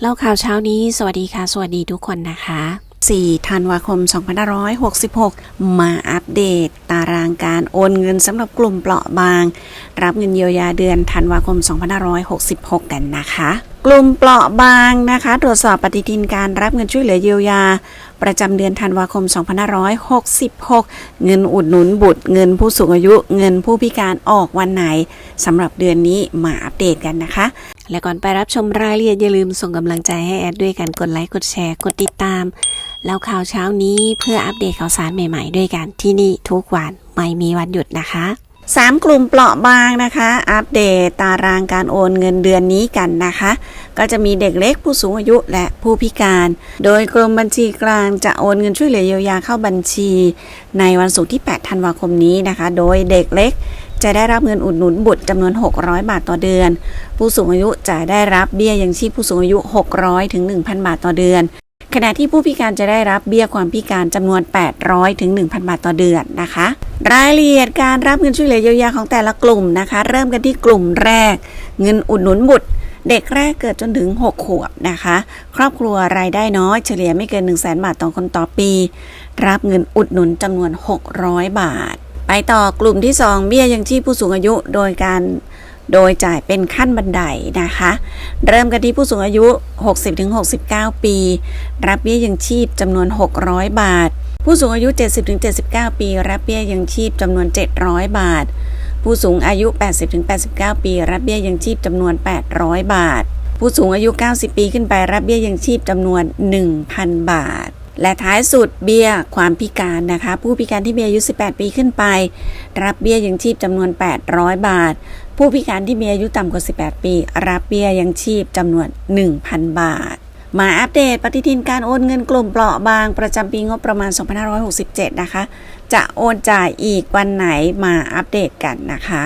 เล่าข่าวเช้านี้ สวัสดีค่ะ สวัสดีทุกคนนะคะ 4 ธันวาคม 2566 มาอัปเดตตารางการโอนเงินสำหรับกลุ่มเปราะบาง รับเงินเยียวยาเดือนธันวาคม 2566 กันนะคะ กลุ่มเปราะบางนะคะ ตรวจสอบปฏิทินการรับเงินช่วยเหลือเยียวยา ประจำเดือนธันวาคม 2566 เงินอุดหนุนบุตร เงินผู้สูงอายุ เงินผู้พิการออกวันไหนสำหรับเดือนนี้มาอัปเดตกันนะคะ และก่อนไปรับชมรายละเอียดอย่าลืมส่งกำลังใจให้แอดด้วยกันกดไลค์กดแชร์กดติดตาม แล้วข่าวเช้านี้เพื่ออัปเดตข่าวสารใหม่ๆ ด้วยกันที่นี่ทุกวันไม่มีวันหยุดนะคะสามกลุ่มเปราะบางนะคะ อัปเดตตารางการโอนเงินเดือนนี้กันนะคะ ก็จะมีเด็กเล็กผู้สูงอายุและผู้พิการ โดยกรมบัญชีกลางจะโอนเงินช่วยเหลือเยียวยาเข้าบัญชี ในวันศุกร์ที่ 8 ธันวาคมนี้นะคะ โดยเด็กเล็ก จะได้รับเงินอุดหนุนบุตรจำนวน 600 บาทต่อเดือน ผู้สูงอายุจะได้รับเบี้ยยังชีพผู้สูงอายุ 600ถึง1,000 บาทต่อเดือน ขณะที่ผู้พิการจะได้รับเบี้ยความพิการจำนวน 800ถึง1,000 บาทต่อเดือนนะคะ รายละเอียดการรับเงินช่วยเหลือเยียวยาของแต่ละกลุ่มนะคะ เริ่มกันที่กลุ่มแรก เงินอุดหนุนบุตรเด็กแรกเกิดจนถึง 6 ขวบนะคะ ครอบครัวรายได้น้อยเฉลี่ยไม่เกิน 1 0 0 0 0แบาทต่อคนต่อปี รับเงินอุดหนุนจำนวน 600 บาท ไปต่อกลุ่มที่ 2 เบี้ยยังชีพผู้สูงอายุโดยการโดยจ่ายเป็นขั้นบันไดนะคะ เริ่มกันที่ผู้สูงอายุ 60-69 ปี รับเบี้ยยังชีพจำนวน 600 บาท ผู้สูงอายุ 70-79 ปี รับเบี้ยยังชีพจำนวน 700 บาท ผู้สูงอายุ 80-89 ปี รับเบี้ยยังชีพจำนวน 800 บาท ผู้สูงอายุ 90 ปีขึ้นไปรับเบี้ยยังชีพจำนวน 1,000 บาท และท้ายสุดเบี้ยความพิการนะคะ ผู้พิการที่มีอายุ 18 ปีขึ้นไป รับเบี้ยยังชีพจำนวน 800 บาท ผู้พิการที่มีอายุต่ำกว่า 18 ปี รับเบี้ยยังชีพจำนวน 1,000 บาท มาอัปเดตปฏิทินการโอนเงินกลุ่มเปราะบางประจำปีงบประมาณ 2567 นะคะ จะโอนจ่ายอีกวันไหนมาอัปเดตกันนะคะ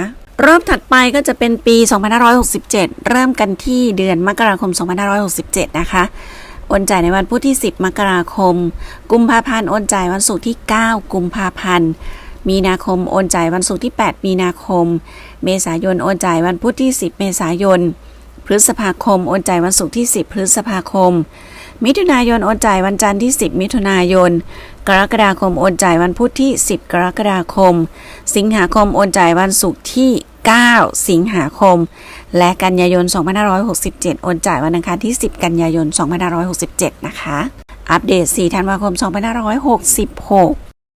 รอบถัดไปก็จะเป็นปี 2567 เริ่มกันที่เดือนมกราคม 2567 นะคะ โอนจ่ายในวันพุธที่ 10 มกราคม กุมภาพันธ์โอนจ่ายวันศุกร์ที่ 9 กุมภาพันธ์ มีนาคมโอนจ่ายวันศุกร์ที่ 8 มีนาคม เมษายนโอนจ่ายวันพุธที่ 10 เมษายน พฤษภาคมโอนจ่ายวันศุกร์ที่ 10 พฤษภาคม มิถุนายนโอนจ่ายวันจันทร์ที่ 10 มิถุนายน กรกฎาคมโอนจ่ายวันพุธที่ 10 กรกฎาคม สิงหาคมโอนจ่ายวันศุกร์ที่ 9 สิงหาคม และกันยายน 2567 โอนจ่ายวันอังคารที่ 10 กันยายน 2567 นะคะ อัปเดต 4 ธันวาคม 2566